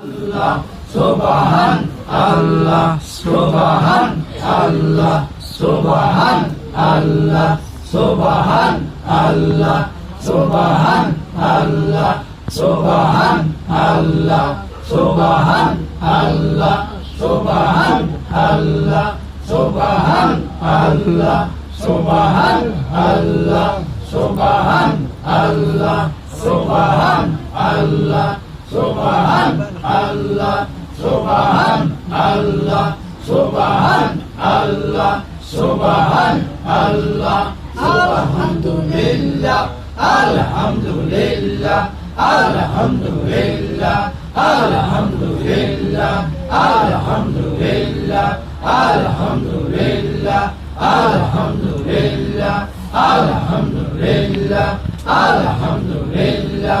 আল্লাহ সুবহান আল্লাহ সুবহান আল্লাহ সুবহান আল্লাহ সুবহান আল্লাহ সুবহান আল্লাহ আল্লাহ সুবহান আল্লাহ সুবহান আল্লাহ সুবহান আল্লাহ সুবহান আল্লাহ সুবহান আল্লাহ সুবহান আল্লাহ সুবহান আল্লাহ সুবহান আল্লাহ সুবহান আল্লাহ সুবহান আল্লাহ। আলহামদুলিল্লাহ আলহামদুলিল্লাহ আলহামদুলিল্লাহ আলহামদুলিল্লাহ আলহামদুলিল্লাহ আলহামদুলিল্লাহ আলহামদুলিল্লাহ আলহামদুলিল্লাহ আলহামদুলিল্লাহ আলহামদুলিল্লাহ।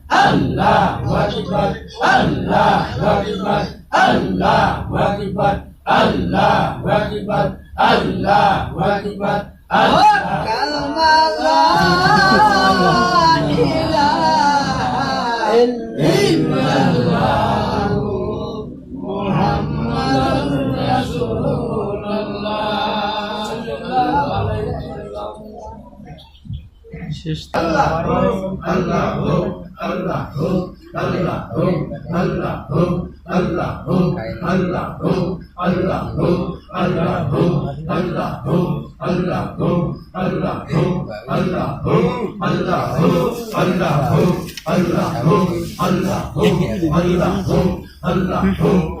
Allahu Akbar, Allahu Akbar, Allahu Akbar, Allahu Akbar, Allahu Akbar, Allah. Kalma la ilaha illallah. শেষ আল্লাহ আল্লাহ আল্লাহু আকবার আল্লাহু আকবার আল্লাহু আকবার আল্লাহু আকবার আল্লাহু আকবার আল্লাহু আকবার আল্লাহু আকবার আল্লাহু আকবার আল্লাহু আকবার আল্লাহু আকবার আল্লাহু আকবার আল্লাহু আকবার আল্লাহু আকবার আল্লাহু আকবার আল্লাহু আকবার আল্লাহু আকবার আল্লাহু আকবার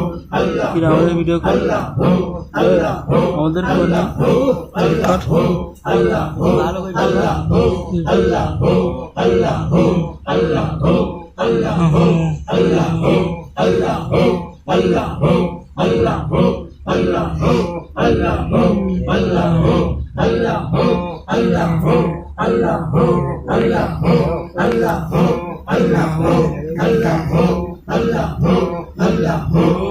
फिर आवाज़ वीडियो ফিরে আমাদের ভিডিও কল আমাদের ফোনে Allah, Allah, Allah, Allah, Allah,